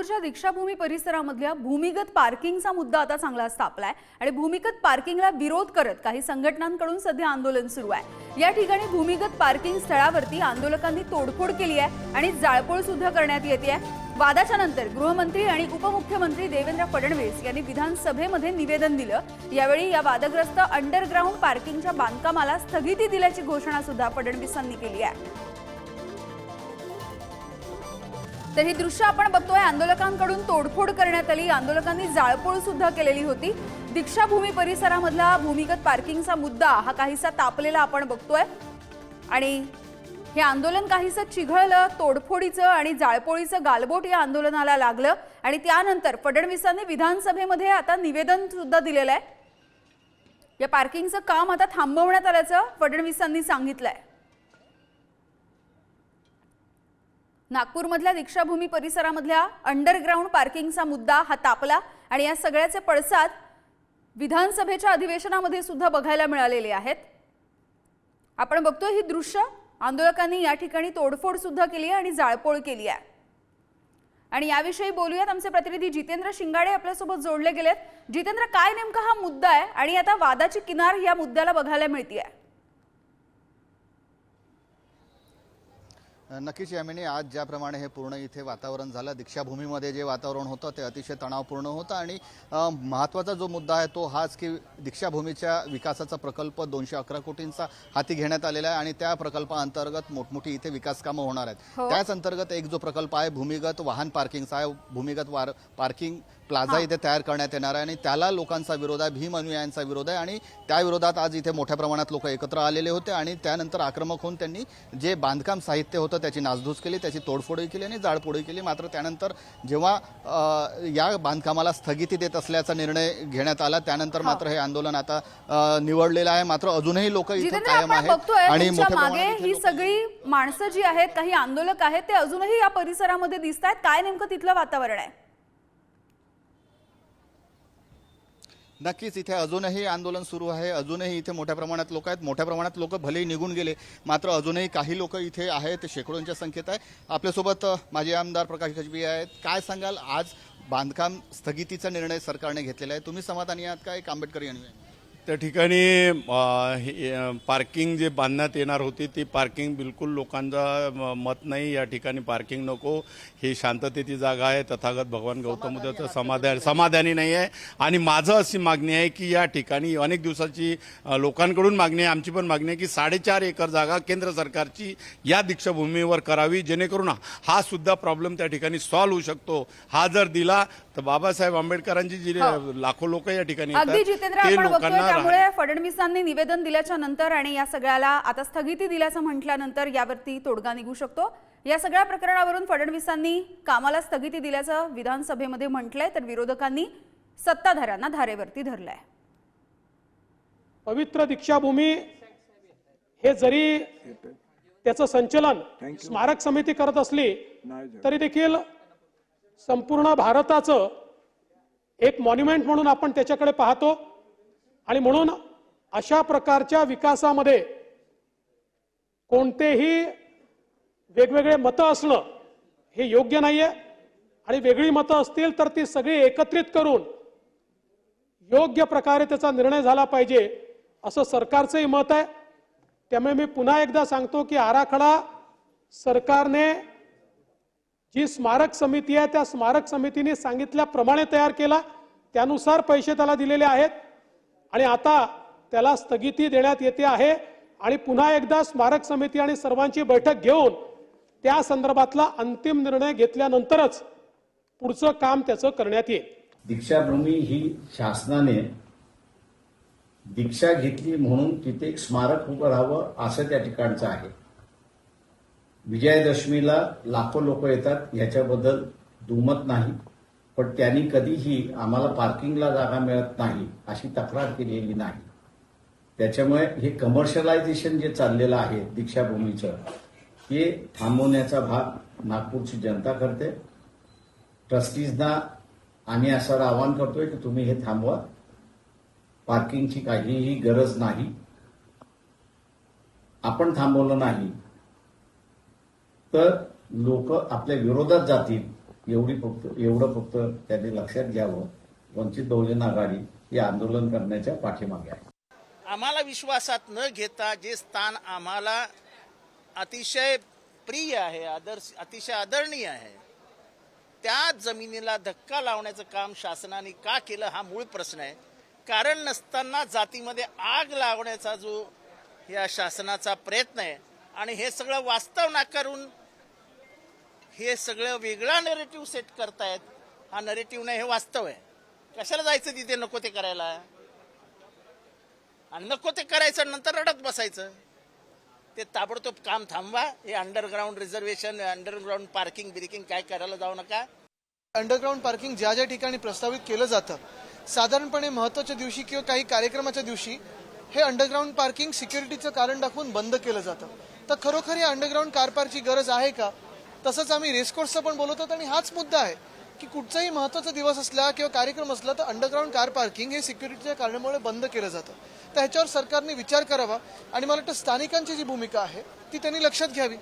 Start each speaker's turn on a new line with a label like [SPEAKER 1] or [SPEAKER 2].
[SPEAKER 1] नागपूरच्या दीक्षाभूमी परिसरामधल्या भूमिगत पार्किंगचा मुद्दा आता चांगलाच तापलाय आणि भूमिगत पार्किंगला विरोध करत काही संघटनांकडून सध्या आंदोलन सुरू आहे. या ठिकाणी भूमिगत पार्किंग स्थळावरती आंदोलकांनी तोडफोड केली आहे आणि जाळपोळ सुद्धा करण्यात येते वादाच्या नंतर गृहमंत्री आणि उपमुख्यमंत्री देवेंद्र फडणवीस यांनी विधानसभेमध्ये निवेदन दिलं. यावेळी या वादग्रस्त अंडरग्राऊंड पार्किंगच्या बांधकामाला स्थगिती दिल्याची घोषणा सुद्धा फडणवीसांनी केली आहे. तर ही दृश्य आपण बघतोय आंदोलकांकडून तोडफोड करण्यात आली. आंदोलकांनी जाळपोळ सुद्धा केलेली होती. दीक्षाभूमी परिसरामधला भूमिगत पार्किंगचा मुद्दा हा काहीसा तापलेला आपण बघतोय. आणि हे आंदोलन काहीसं चिघळलं तोडफोडीचं आणि जाळपोळीचं गालबोट या आंदोलनाला लागलं. आणि त्यानंतर फडणवीसांनी विधानसभेमध्ये आता निवेदन सुद्धा दिलेलं आहे. या पार्किंगचं काम आता थांबवण्यात आल्याचं फडणवीसांनी सांगितलंय. नागपूरमधल्या दीक्षाभूमी परिसरामधल्या अंडरग्राऊंड पार्किंगचा मुद्दा हा तापला आणि या सगळ्याचे पडसाद विधानसभेच्या अधिवेशनामध्ये सुद्धा बघायला मिळालेले आहेत. आपण बघतोय ही दृश्य आंदोलकांनी या ठिकाणी तोडफोड सुद्धा केली आहे आणि जाळपोळ केली आहे. आणि याविषयी बोलूयात आमचे प्रतिनिधी जितेंद्र शिंगाडे आपल्यासोबत जोडले गेलेत. जितेंद्र काय नेमका हा मुद्दा आहे आणि आता वादाची किनार या मुद्द्याला बघायला मिळते आहे
[SPEAKER 2] नक्कीच यामिनी आज ज्याप्रमाणे हे पूर्ण इथे वातावरण झालं दीक्षाभूमीमध्ये जे वातावरण होतं ते अतिशय तणावपूर्ण होतं आणि महत्त्वाचा जो मुद्दा आहे तो हाच की दीक्षाभूमीच्या विकासाचा प्रकल्प दोनशे अकरा कोटींचा हाती घेण्यात आलेला आहे आणि त्या प्रकल्पाअंतर्गत मोठमोठी इथे विकास कामं होणार आहेत
[SPEAKER 1] हो.
[SPEAKER 2] त्याच अंतर्गत एक जो प्रकल्प आहे भूमिगत वाहन पार्किंगचा आहे भूमिगत वार पार्किंग प्लाझा इथे तयार करण्यात येणार आहे आणि त्याला लोकांचा विरोध आहे भीम अनुयायांचा विरोध आहे आणि त्या विरोधात आज इथे मोठ्या प्रमाणात लोक एकत्र आलेले होते आणि त्यानंतर आक्रमक होऊन त्यांनी जे बांधकाम साहित्य होतं त्याची नासधूस केली त्याची तोडफोडही केली आणि जाळपोळही केली. मात्र त्यानंतर जेव्हा या बांधकामाला स्थगिती देत असल्याचा निर्णय घेण्यात आला त्यानंतर मात्र हे आंदोलन आता निवडलेलं आहे. मात्र अजूनही लोक इथे कायम आहेत आणि
[SPEAKER 1] मागे ही सगळी माणसं जी आहेत काही आंदोलक आहेत ते अजूनही या परिसरामध्ये दिसत आहेत काय नेमकं तिथलं वातावरण आहे?
[SPEAKER 2] नक्कीच इथे अजूनही आंदोलन सुरू आहे. अजूनही इथे मोठ्या प्रमाणात लोक आहेत. मोठ्या प्रमाणात लोक भलेही निघून गेले मात्र अजूनही काही लोक इथे आहेत शेकडोंच्या संख्येत आहे. आपल्यासोबत माजी आमदार प्रकाश गजबी आहेत. काय सांगाल? आज बांधकाम स्थगितीचा निर्णय सरकारने घेतलेला आहे. तुम्ही समाधानी आहात का? एक आंबेडकरी यांनी.
[SPEAKER 3] त्या ठिकाणी हे, पार्किंग जे बांधण्यात येणार होती ती पार्किंग बिलकुल लोकांचं मत नाही. या ठिकाणी पार्किंग नको. ही शांततेची जागा आहे. तथागत भगवान गौतम बुद्धाचं समाधान समाधानी नाही आहे. आणि माझं अशी मागणी आहे की या ठिकाणी अनेक दिवसाची लोकांकडून मागणी आहे. आमची पण मागणी आहे की साडेचार एकर जागा केंद्र सरकारची या दीक्षाभूमीवर करावी जेणेकरून हा सुद्धा प्रॉब्लेम त्या ठिकाणी सॉल्व्ह होऊ शकतो. हा जर दिला तर बाबासाहेब आंबेडकरांची जी लाखो लोक या ठिकाणी येतात,
[SPEAKER 1] हो.
[SPEAKER 3] ते लोकांना
[SPEAKER 1] त्यामुळे फडणवीसांनी निवेदन दिल्याच्या नंतर आणि या सगळ्याला आता स्थगिती दिल्याचं म्हटल्यानंतर यावरती तोडगा निघू शकतो. या सगळ्या प्रकरणावरून फडणवीसांनी कामाला स्थगिती दिल्याचं विधानसभेमध्ये म्हटलंय तर विरोधकांनी सत्ताधाऱ्यांना धारेवरती धरलंय.
[SPEAKER 4] पवित्र दीक्षाभूमी हे जरी त्याचं संचलन स्मारक समिती करत असली तरी देखील संपूर्ण भारताचं एक मॉन्युमेंट म्हणून आपण त्याच्याकडे पाहतो. आणि म्हणून अशा प्रकारच्या विकासामध्ये कोणतेही वेगवेगळे मतं असणं हे योग्य नाहीये. आणि वेगळी मतं असतील तर ती सगळी एकत्रित करून योग्य प्रकारे त्याचा निर्णय झाला पाहिजे असं सरकारचंही मत आहे. त्यामुळे मी पुन्हा एकदा सांगतो की आराखडा सरकारने जी स्मारक समिती आहे त्या स्मारक समितीने सांगितल्याप्रमाणे तयार केला. त्यानुसार पैसे त्याला दिलेले आहेत. आणि आता त्याला स्थगिती देण्यात येते आहे. आणि पुन्हा एकदा स्मारक समिती आणि सर्वांची बैठक घेऊन त्या संदर्भातला अंतिम निर्णय घेतल्यानंतरच पुढचं काम त्याचं करण्यात येईल.
[SPEAKER 5] दीक्षाभूमी ही शासनाने दीक्षा घेतली म्हणून तिथे एक स्मारक उभं राहावं असं त्या ठिकाणचं आहे. विजयादशमीला लाखो लोक येतात. याच्याबद्दल दुमत नाही. पण त्यांनी कधीही आम्हाला पार्किंगला जागा मिळत नाही अशी तक्रार केलेली नाही. त्याच्यामुळे हे कमर्शियलायझेशन जे चाललेलं आहे दीक्षाभूमीचं हे थांबवण्याचा भाग नागपूरची जनता करते. ट्रस्टीजना आम्ही असं आवाहन करतोय की तुम्ही हे थांबवा. पार्किंगची काहीही गरज नाही. आपण थांबवलं नाही तर लोक आपल्या विरोधात जातील. एवढी फक्त एवढं फक्त त्यांनी लक्षात घ्यावं. वंचित बहुजन आघाडी हे आंदोलन करण्याच्या पाठीमागे आहे.
[SPEAKER 6] आम्हाला विश्वासात न घेता जे स्थान आम्हाला अतिशय प्रिय आहे आदर्श अतिशय आदरणीय आहे त्या जमिनीला धक्का लावण्याचं काम शासनाने का केलं हा मूळ प्रश्न आहे. कारण नसताना जातीमध्ये आग लावण्याचा जो या शासनाचा प्रयत्न आहे आणि हे सगळं वास्तव नाकारून हे सगळं वेगळा नरेटिव्ह सेट करतायत. हा नरेटिव्ह नाही हे वास्तव आहे. कशाला जायचं तिथे? नको ते करायला. आणि नको ते करायचं नंतर रडत बसायचं. ते ताबडतोब काम थांबवा. हे अंडरग्राऊंड रिझर्वेशन अंडरग्राऊंड पार्किंग बिर्किंग काय करायला जाऊ नका.
[SPEAKER 7] अंडरग्राऊंड पार्किंग ज्या ज्या ठिकाणी प्रस्तावित केलं जातं साधारणपणे महत्त्वाच्या दिवशी किंवा काही कार्यक्रमाच्या दिवशी हे अंडरग्राऊंड पार्किंग सिक्युरिटीचं कारण दाखवून बंद केलं जातं. तर खरोखर या अंडरग्राऊंड कार पार्कची गरज आहे का? तसंच आम्ही रेसकोर्सचं पण बोलत आहोत आणि हाच मुद्दा आहे की कुठचाही महत्त्वाचा दिवस असला किंवा कार्यक्रम असला तर अंडरग्राऊंड कार पार्किंग हे सिक्युरिटीच्या कारणामुळे बंद केलं जातं. तर ह्याच्यावर सरकारने विचार करावा आणि मला वाटतं स्थानिकांची जी भूमिका आहे ती त्यांनी लक्षात घ्यावी.